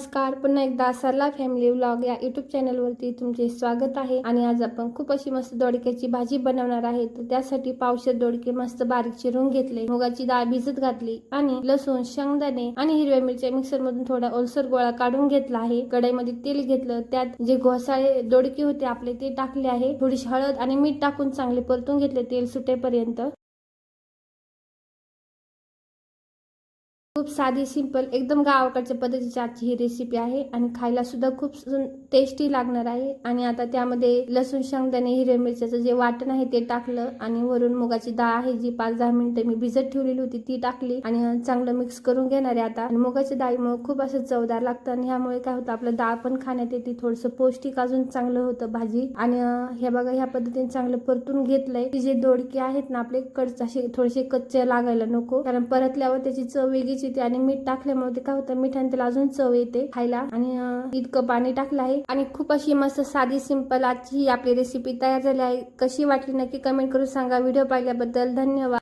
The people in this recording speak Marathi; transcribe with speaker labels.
Speaker 1: नमस्कार. पुन्हा एकदा सरला फॅमिली व्लॉग या युट्यूब चॅनलवरती तुमचे स्वागत आहे. आणि आज आपण खूप अशी मस्त दोडक्याची भाजी बनवणार आहे. तर त्यासाठी पावशे दोडके मस्त बारीक चिरून घेतले. मुगाची डाळ भिजत घातली. आणि लसूण शेंगदाणे आणि हिरव्या मिरच्या मिक्सर मधून थोडा ओलसर गोळा काढून घेतला आहे. कढईमध्ये तेल घेतलं. त्यात जे घोसाळे दोडके होते आपले ते टाकले आहे. थोडीशी हळद आणि मीठ टाकून चांगले परतून घेतले. तेल सुटेपर्यंत खूप साधी सिंपल एकदम गावाकडच्या पद्धतीची आजची ही रेसिपी आहे. आणि खायला सुद्धा खूप टेस्टी लागणार आहे. आणि आता त्यामध्ये लसूण शेंगदाणे हिरव्या मिरच्याचं जे वाटण आहे ते टाकलं. आणि वरून मुगाची डाळ आहे जी पाच दहा मिनिटं मी भिजत ठेवलेली होती ती टाकली. आणि चांगलं मिक्स करून घेणार आहे आता. आणि मुगाच्या डाळीमुळे खूप असं चवदार लागतं. आणि ह्यामुळे काय होतं आपलं डाळ पण खाण्यात येते. थोडंसं पौष्टिक अजून चांगलं होतं भाजी. आणि हे बघा ह्या पद्धतीने चांगलं परतून घेतलंय. जे दोडके आहेत ना आपले कडचे असे थोडेसे कच्चे लागायला नको. कारण परतल्यावर त्याची चव वेगळीच येते आणि मीठ टाकल्यामुळे ते काय होतं मिठाने त्याला अजून चव येते खायला. आणि इतकं पाणी टाकलं आहे. आणि खूप अशी मस्त साधी सिंपल आजची आपली रेसिपी तयार झाली आहे. कशी वाटली नक्की कमेंट करून सांगा. व्हिडिओ पाहिल्याबद्दल धन्यवाद.